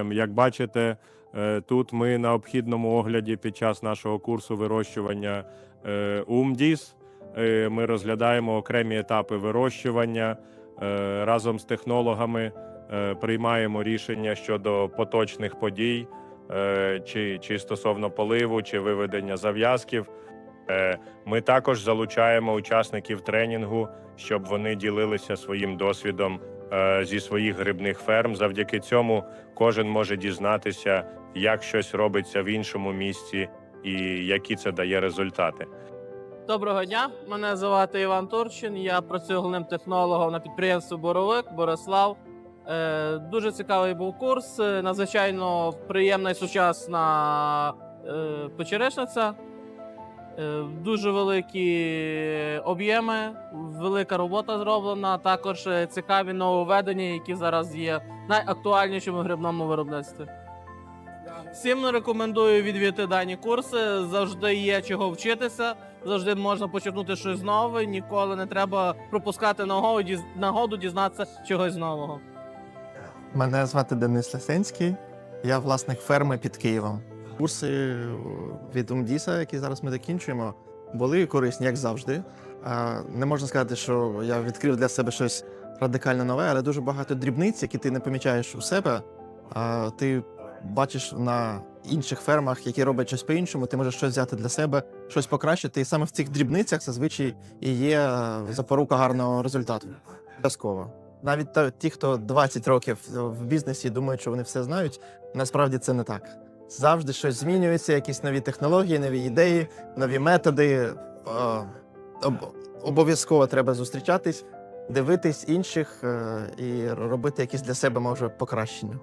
Е, Як бачите, е, тут ми на обхідному огляді під час нашого курсу вирощування е, УМДІС. Е, Ми розглядаємо окремі етапи вирощування разом з технологами. Приймаємо рішення щодо поточних подій, чи, чи стосовно поливу, чи виведення зав'язків. Ми також залучаємо учасників тренінгу, щоб вони ділилися своїм досвідом зі своїх грибних ферм. Завдяки цьому кожен може дізнатися, як щось робиться в іншому місці і які це дає результати. Доброго дня, мене звати Іван Турчин. Я працюю головним технологом на підприємстві Боровик Борислав. Е, дуже цікавий був курс. е, Надзвичайно приємна і сучасна е, печеричниця. Е, дуже великі об'єми, велика робота зроблена. Також е, цікаві нововведення, які зараз є найактуальнішими в грибному виробництві. Всім рекомендую відвідати дані курси. Завжди є чого вчитися, завжди можна почерпнути щось нове. Ніколи не треба пропускати нагоду, діз- нагоду дізнатися чогось нового. Мене звати Денис Лисенський, я власник ферми під Києвом. Курси від УМДІСа, які зараз ми закінчуємо, були корисні, як завжди. Не можна сказати, що я відкрив для себе щось радикально нове, але дуже багато дрібниць, які ти не помічаєш у себе. Ти бачиш на інших фермах, які роблять щось по-іншому, ти можеш щось взяти для себе, щось покращити. І саме в цих дрібницях зазвичай і є е, запорука гарного результату. Обов'язково. Навіть ті, хто 20 років в бізнесі думають, що вони все знають, насправді це не так. Завжди щось змінюється, якісь нові технології, нові ідеї, нові методи. Е, Обов'язково треба зустрічатись, дивитись інших е, і робити якісь для себе може покращення.